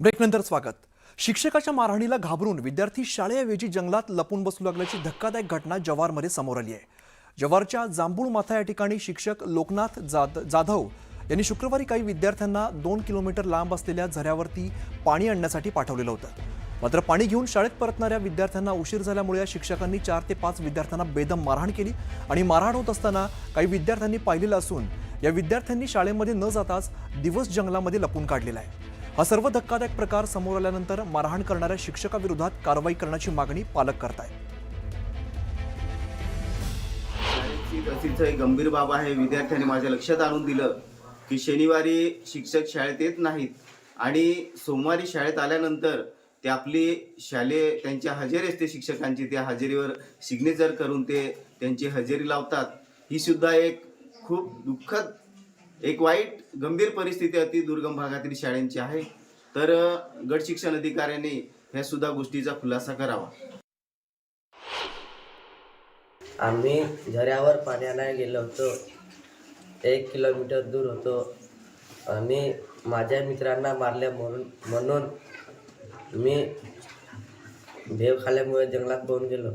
ब्रेकनंतर स्वागत. शिक्षकाच्या मारहाणीला घाबरून विद्यार्थी शाळेऐवजी जंगलात लपून बसू लागल्याची धक्कादायक घटना जव्हारमध्ये समोर आली आहे. जव्हारच्या जांभूळ माथा या ठिकाणी शिक्षक लोकनाथ जाद जाधव यांनी शुक्रवारी काही विद्यार्थ्यांना दोन किलोमीटर लांब असलेल्या झऱ्यावरती पाणी आणण्यासाठी पाठवलेलं होतं. मात्र पाणी घेऊन शाळेत परतणाऱ्या विद्यार्थ्यांना उशीर झाल्यामुळे या शिक्षकांनी चार ते पाच विद्यार्थ्यांना बेदम मारहाण केली आणि मारहाण होत असताना काही विद्यार्थ्यांनी पाहिलेलं असून या विद्यार्थ्यांनी शाळेमध्ये न जाताच दिवस जंगलामध्ये लपून काढलेला आहे. हा सर्व धक्कादायक प्रकार समोर आल्यानंतर मारहाण करणाऱ्या शिक्षकाविरोधात कारवाई करण्याची मागणी पालक करतायत. शाळेची एक गंभीर बाब आहे. विद्यार्थ्यांनी माझ्या लक्षात आणून दिलं की शनिवारी शिक्षक शाळेत येत नाहीत आणि सोमवारी शाळेत आल्यानंतर ते आपली शालेय त्यांची हजेरी असते शिक्षकांची त्या हजेरीवर सिग्नेचर करून ते त्यांची हजेरी लावतात. ही सुद्धा एक खूप दुःखद एक वाईट गंभीर परिस्थिती अति दुर्गम भागातील शाळांची आहे. तर गट शिक्षण अधिकाऱ्यांनी ह्या सुद्धा गोष्टीचा खुलासा करावा. आम्ही झऱ्यावर पाण्याला गेलो होतो. एक किलोमीटर दूर होतो. आणि माझ्या मित्रांना मारल्या म्हणून म्हणून मी भेव खाल्ल्यामुळे जंगलात पळून गेलो.